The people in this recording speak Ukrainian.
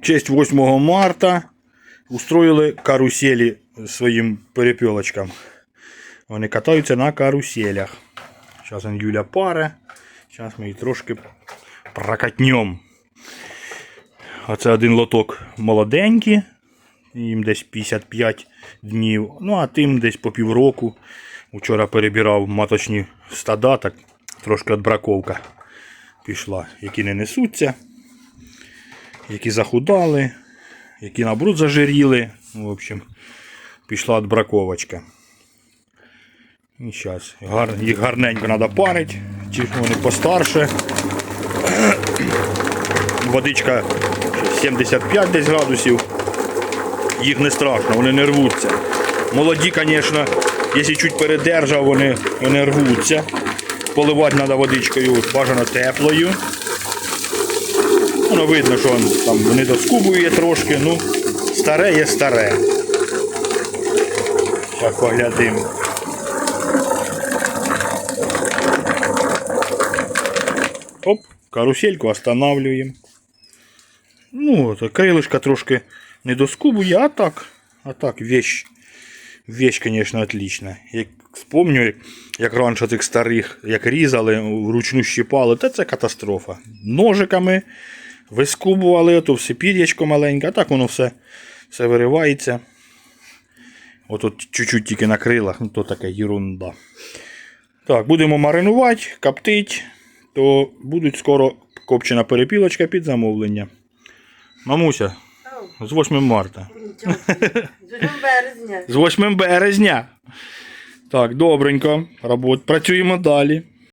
честь 8 марта устроїли каруселі своїм перепілочкам. Вони катаються на каруселях. Зараз Юля паре. Зараз ми її трошки прокатнем. Оце один лоток молоденькі. Їм десь 55 днів. Ну, а тим десь по півроку. Вчора перебирав маточні стада, так трошки отбраковка пішла. Які не несуться, які захудали, які наоборот зажиріли. В общем, пішла отбраковочка. І зараз їх гарненько треба парити, ті вони постарше. Водичка 75 десь градусів. Їх не страшно, вони не рвуться. Молоді, звісно, якщо чуть передержав, вони, вони рвуться. Поливати треба водичкою бажано теплою. Воно видно, що он там не доскубує трошки, ну, старе є старе. Зараз поглядимо. Оп, карусельку останавливаем. Ну, от, крилишка трошки не доскубує, а так, а так, вещь. Вещь, конечно, отлична. Як вспомню, як раніше тих старих, як різали, вручну щипали, та це катастрофа. Ножиками вискубували, то все пір'ячко маленьке, а так воно все, все виривається. От от чуть-чуть тільки на крилах, ну то така ерунда. Так, будемо маринувати, коптить, то будуть скоро копчена перепілочка під замовлення. Мамуся, з 8 марта. З 8 березня. З 8 березня. Так, добренько. Працюємо далі.